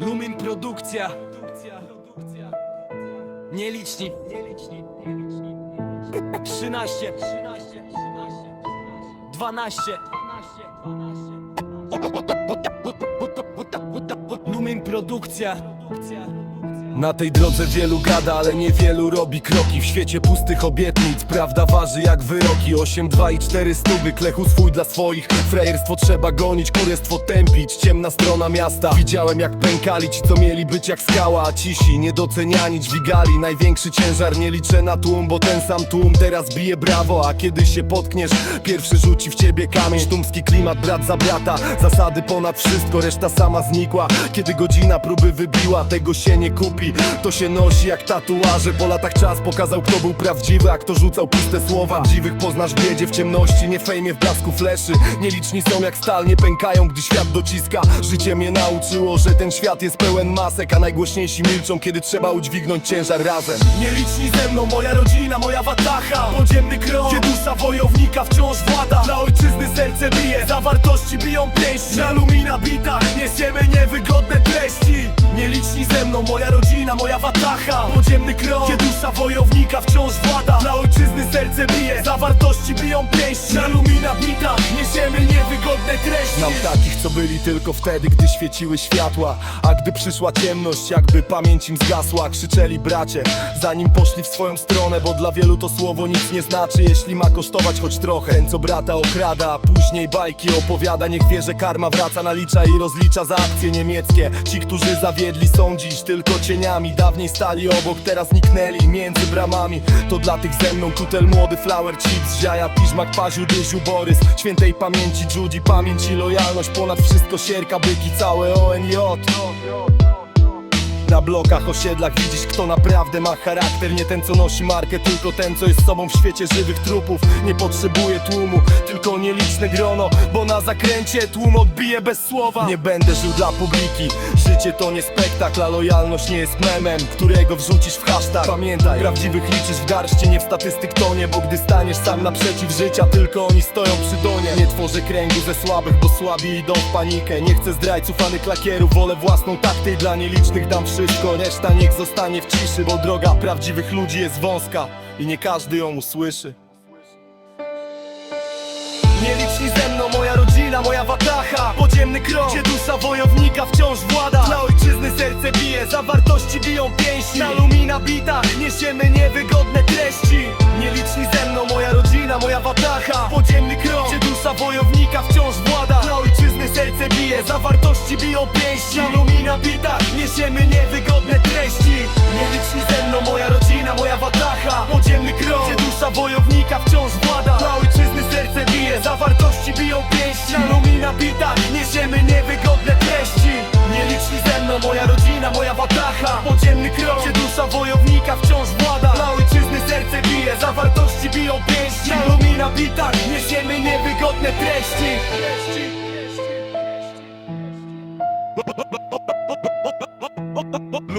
Lumin Produkcja. Nieliczni 13 12 Lumin Produkcja Na tej drodze wielu gada, ale niewielu robi kroki. W świecie pustych obietnic, prawda waży jak wyroki. 8, 2 i 4 stówy, klechu swój dla swoich. Frajerstwo trzeba gonić, kurestwo tępić. Ciemna strona miasta Widziałem jak pękali ci, co mieli być jak skała. A cisi, niedoceniani, dźwigali Największy ciężar, nie liczę na tłum Bo ten sam tłum teraz bije brawo. A kiedy się potkniesz, pierwszy rzuci w ciebie kamień. Sztumski klimat, brat za brata Zasady ponad wszystko, reszta sama znikła. Kiedy godzina próby wybiła, tego się nie kupi To się nosi jak tatuaże Po latach czas pokazał kto był prawdziwy A kto rzucał puste słowa. Dziwych poznasz w biedzie, w ciemności Nie fejmie w blasku fleszy. Nieliczni są jak stal, nie pękają gdy świat dociska. Życie mnie nauczyło, że ten świat jest pełen masek A najgłośniejsi milczą, kiedy trzeba udźwignąć ciężar razem. Nieliczni ze mną, moja rodzina, moja watacha Podziemny krąg, gdzie dusza wojownika wciąż włada. Dla ojczyzny serce bije, za wartości biją pięści Na lumina bitach, niesiemy niewygodne treści. Nieliczni ze mną, moja rodzina, moja watacha. Podziemny krąg, gdzie dusza wojownika wciąż włada. Dla ojczyzny serce bije, za wartości biją pięści. Na lumina bitach, niesiemy niewygodne treści. Znam takich, co byli tylko wtedy, gdy świeciły światła. A gdy przyszła ciemność, jakby pamięć im zgasła. Krzyczeli bracie, zanim poszli w swoją stronę Bo dla wielu to słowo nic nie znaczy, jeśli ma kosztować choć trochę. Ten co brata okrada, a później bajki opowiada Niech wie, że karma wraca, nalicza i rozlicza za akcje niemieckie. Ci, którzy zawiedli są dziś tylko cieniami. Dawniej stali obok, teraz niknęli między bramami. To dla tych ze mną tutel młody flower chips Ziaja, piżmak, paziu, dyziu, borys. Świętej pamięci Judy, pamięć i lojalność Ponad wszystko sierka, byki, całe ONJ na blokach, osiedlach widzisz kto naprawdę ma charakter. Nie ten co nosi markę, tylko ten co jest sobą w świecie żywych trupów. Nie potrzebuje tłumu, tylko nieliczne grono Bo na zakręcie tłum odbije bez słowa. Nie będę żył dla publiki. Życie to nie spektakl, a lojalność nie jest memem Którego wrzucisz w hashtag. Pamiętaj, prawdziwych liczysz w garści, nie w statystyk tonie Bo gdy staniesz sam naprzeciw życia, tylko oni stoją przy donie. Nie tworzę kręgu ze słabych, bo słabi idą w panikę. Nie chcę zdrajców, ani klakierów, wolę własną takty i dla nielicznych dam wszystko Reszta niech zostanie w ciszy, bo droga prawdziwych ludzi jest wąska I nie każdy ją usłyszy. Nieliczni ze mną, moja rodzina, moja watacha Podziemny krąg, gdzie dusza wojownika wciąż włada. Dla ojczyzny serce bije, za wartości biją pięści. Na lumina bita, niesiemy niewygodne treści. Nieliczni ze mną, moja rodzina, moja watacha Podziemny krąg, gdzie dusza wojownika wciąż włada serce bije, za wartości biją pięści. Na lumina bita, niesiemy niewygodne treści. Nieliczni ze mną, moja rodzina, moja watacha Podziemny krąg, gdzie dusza wojownika wciąż włada. Dla ojczyzny serce bije, za wartości biją pięści. Na lumina bita, niesiemy niewygodne treści. Nieliczni ze mną, moja rodzina, moja watacha Podziemny krąg, gdzie dusza wojownika wciąż włada. Dla ojczyzny serce bije, za wartości biją pięści. Na lumina bita, niesiemy niewygodne treści